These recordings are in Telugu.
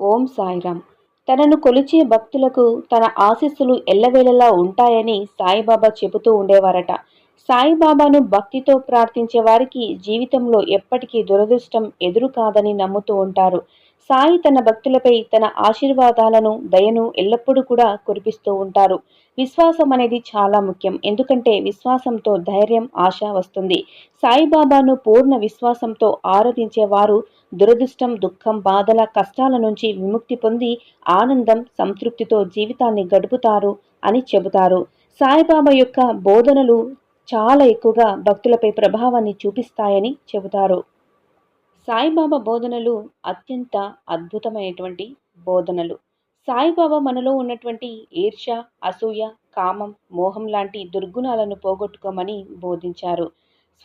ఓం సాయిరామ్ తనను కొలిచే భక్తులకు తన ఆశీస్సులు ఎల్లవేళలా ఉంటాయని సాయిబాబా చెబుతూ ఉండేవారట. సాయిబాబాను భక్తితో ప్రార్థించే వారికి జీవితంలో ఎప్పటికీ దురదృష్టం ఎదురు కాదని నమ్ముతూ ఉంటారు. సాయి తన భక్తులపై తన ఆశీర్వాదాలను దయను ఎల్లప్పుడూ కూడా కురిపిస్తూ ఉంటారు. విశ్వాసం అనేది చాలా ముఖ్యం. ఎందుకంటే విశ్వాసంతో ధైర్యం ఆశ వస్తుంది. సాయిబాబాను పూర్ణ విశ్వాసంతో ఆరాధించే వారు దురదృష్టం దుఃఖం బాధల కష్టాల నుంచి విముక్తి పొంది ఆనందం సంతృప్తితో జీవితాన్ని గడుపుతారు అని చెబుతారు. సాయిబాబా యొక్క బోధనలు చాలా ఎక్కువగా భక్తులపై ప్రభావాన్ని చూపిస్తాయని చెబుతారు. సాయిబాబా బోధనలు అత్యంత అద్భుతమైనటువంటి బోధనలు. సాయిబాబా మనలో ఉన్నటువంటి ఈర్ష అసూయ కామం మోహం లాంటి దుర్గుణాలను పోగొట్టుకోమని బోధించారు.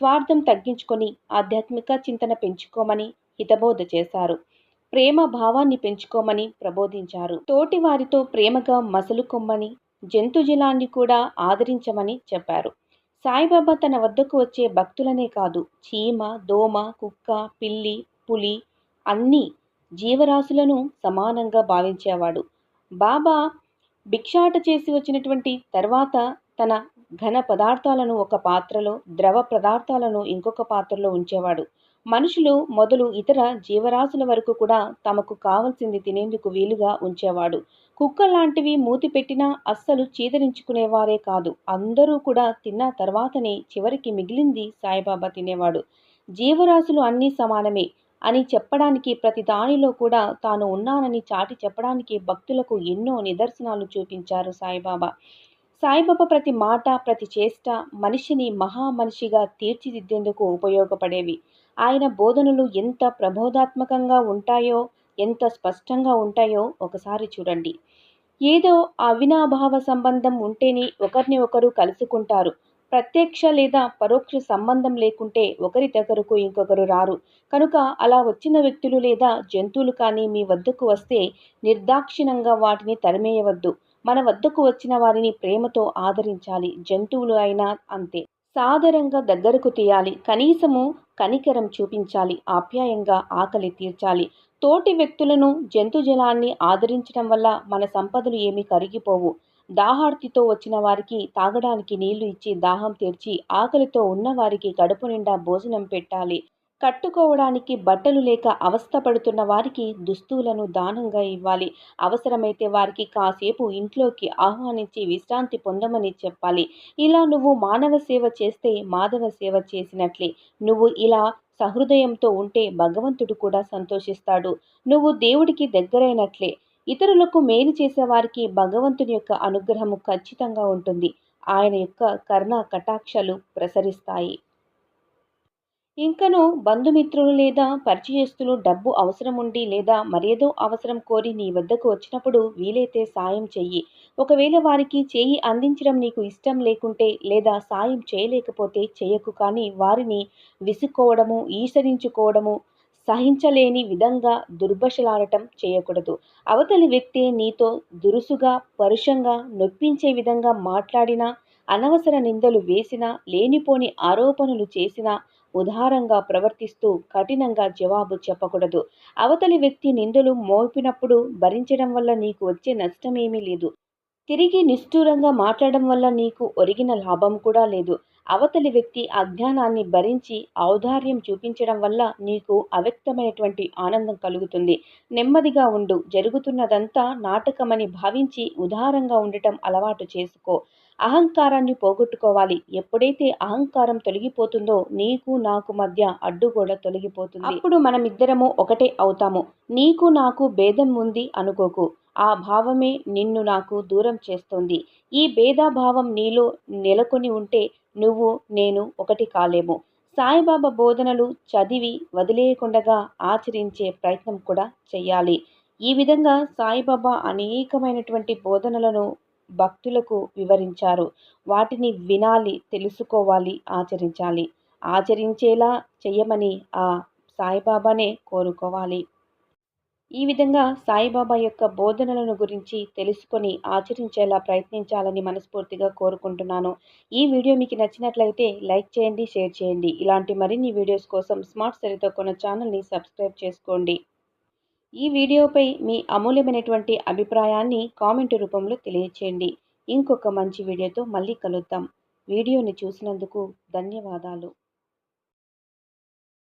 స్వార్థం తగ్గించుకొని ఆధ్యాత్మిక చింతన పెంచుకోమని హితబోధ చేశారు. ప్రేమ భావాన్ని పెంచుకోమని ప్రబోధించారు. తోటి వారితో ప్రేమగా మసలుకొమ్మని జంతుజలాన్ని కూడా ఆదరించమని చెప్పారు. సాయిబాబా తన వద్దకు వచ్చే భక్తులనే కాదు చీమ దోమ కుక్క పిల్లి పులి అన్ని జీవరాశులను సమానంగా భావించేవాడు. బాబా భిక్షాట చేసి వచ్చినటువంటి తర్వాత తన ఘన పదార్థాలను ఒక పాత్రలో ద్రవ పదార్థాలను ఇంకొక పాత్రలో ఉంచేవాడు. మనుషులు మొదలు ఇతర జీవరాశుల వరకు కూడా తమకు కావలసింది తినేందుకు వీలుగా ఉంచేవాడు. కుక్క లాంటివి మూతి పెట్టినా అస్సలు చీదరించుకునేవారే కాదు. అందరూ కూడా తిన్న తర్వాతనే చివరికి మిగిలింది సాయిబాబా తినేవాడు. జీవరాశులు అన్నీ సమానమే అని చెప్పడానికి ప్రతి దానిలో కూడా తాను ఉన్నానని చాటి చెప్పడానికి భక్తులకు ఎన్నో నిదర్శనాలు చూపించారు సాయిబాబా. సాయిబాబా ప్రతి మాట ప్రతి చేష్ట మనిషిని మహామనిషిగా తీర్చిదిద్దేందుకు ఉపయోగపడేవి. ఆయన బోధనలు ఎంత ప్రబోధాత్మకంగా ఉంటాయో ఎంత స్పష్టంగా ఉంటాయో ఒకసారి చూడండి. ఏదో అవినాభావ సంబంధం ఉంటేనే ఒకరిని ఒకరు కలుసుకుంటారు. ప్రత్యక్ష లేదా పరోక్ష సంబంధం లేకుంటే ఒకరి దగ్గరకు ఇంకొకరు రారు. కనుక అలా వచ్చిన వ్యక్తులు లేదా జంతువులు కానీ మీ వద్దకు వస్తే నిర్దాక్షిణంగా వాటిని తరిమేయవద్దు. మన వద్దకు వచ్చిన వారిని ప్రేమతో ఆదరించాలి. జంతువులు అయినా అంతే. సాదరంగా దగ్గరకు తీయాలి. కనీసము కనికరం చూపించాలి. ఆప్యాయంగా ఆకలి తీర్చాలి. తోటి వ్యక్తులను జంతుజలాన్ని ఆదరించడం వల్ల మన సంపదలు ఏమీ కరిగిపోవు. దాహార్తితో వచ్చిన వారికి తాగడానికి నీళ్ళు ఇచ్చి దాహం తీర్చి ఆకలితో ఉన్నవారికి కడుపు నిండా భోజనం పెట్టాలి. కట్టుకోవడానికి బట్టలు లేక అవస్థపడుతున్న వారికి దుస్తువులను దానంగా ఇవ్వాలి. అవసరమైతే వారికి కాసేపు ఇంట్లోకి ఆహ్వానించి విశ్రాంతి పొందమని చెప్పాలి. ఇలా నువ్వు మానవ సేవ చేస్తే మాధవ సేవ చేసినట్లే. నువ్వు ఇలా సహృదయంతో ఉంటే భగవంతుడు కూడా సంతోషిస్తాడు. నువ్వు దేవుడికి దగ్గరైనట్లే. ఇతరులకు మేలు చేసేవారికి భగవంతుని యొక్క అనుగ్రహము ఖచ్చితంగా ఉంటుంది. ఆయన యొక్క కర్ణ కటాక్షలు ప్రసరిస్తాయి. ఇంకను బంధుమిత్రులు లేదా పరిచయస్తులు డబ్బు అవసరం ఉండి లేదా మరేదో అవసరం కోరి నీ వద్దకు వచ్చినప్పుడు వీలైతే సాయం చెయ్యి. ఒకవేళ వారికి చేయి అందించడం నీకు ఇష్టం లేకుంటే లేదా సాయం చేయలేకపోతే చేయకు కానీ వారిని విసుక్కోవడము ఈసరించుకోవడము సహించలేని విధంగా దుర్భషలాడటం చేయకూడదు. అవతలి వ్యక్తి నీతో దురుసుగా పరుషంగా నొప్పించే విధంగా మాట్లాడినా అనవసర నిందలు వేసినా లేనిపోని ఆరోపణలు చేసినా ఉదారంగా ప్రవర్తిస్తూ కఠినంగా జవాబు చెప్పకూడదు. అవతలి వ్యక్తి నిందలు మోపినప్పుడు భరించడం వల్ల నీకు వచ్చే నష్టమేమీ లేదు. తిరిగి నిష్ఠూరంగా మాట్లాడడం వల్ల నీకు ఒరిగిన లాభం కూడా లేదు. అవతలి వ్యక్తి అజ్ఞానాన్ని భరించి ఔదార్యం చూపించడం వల్ల నీకు అవ్యక్తమైనటువంటి ఆనందం కలుగుతుంది. నెమ్మదిగా ఉండు. జరుగుతున్నదంతా నాటకమని భావించి ఉదారంగా ఉండటం అలవాటు చేసుకో. అహంకారాన్ని పోగొట్టుకోవాలి. ఎప్పుడైతే అహంకారం తొలగిపోతుందో నీకు నాకు మధ్య అడ్డుగోడ తొలగిపోతుంది. అప్పుడు మనం ఇద్దరము ఒకటే అవుతాము. నీకు నాకు భేదం ఉంది అనుకోకు. ఆ భావమే నిన్ను నాకు దూరం చేస్తుంది. ఈ భేదాభావం నీలో నెలకొని ఉంటే నువ్వు నేను ఒకటి కాలేము. సాయిబాబా బోధనలు చదివి వదిలేయకుండగా ఆచరించే ప్రయత్నం కూడా చేయాలి ఈ విధంగా సాయిబాబా అనేకమైనటువంటి బోధనలను భక్తులకు వివరించారు. వాటిని వినాలి తెలుసుకోవాలి ఆచరించాలి. ఆచరించేలా చెయ్యమని ఆ సాయిబాబానే కోరుకోవాలి. ఈ విధంగా సాయిబాబా యొక్క బోధనలను గురించి తెలుసుకొని ఆచరించేలా ప్రయత్నించాలని మనస్ఫూర్తిగా కోరుకుంటున్నాను. ఈ వీడియో మీకు నచ్చినట్లయితే లైక్ చేయండి షేర్ చేయండి. ఇలాంటి మరిన్ని వీడియోస్ కోసం స్మార్ట్ సరితో కొన్న ఛానల్ని సబ్స్క్రైబ్ చేసుకోండి. ఈ వీడియోపై మీ అమూల్యమైనటువంటి అభిప్రాయాన్ని కామెంట్ రూపంలో తెలియచేయండి. ఇంకొక మంచి వీడియోతో మళ్ళీ కలుద్దాం. వీడియోని చూసినందుకు ధన్యవాదాలు.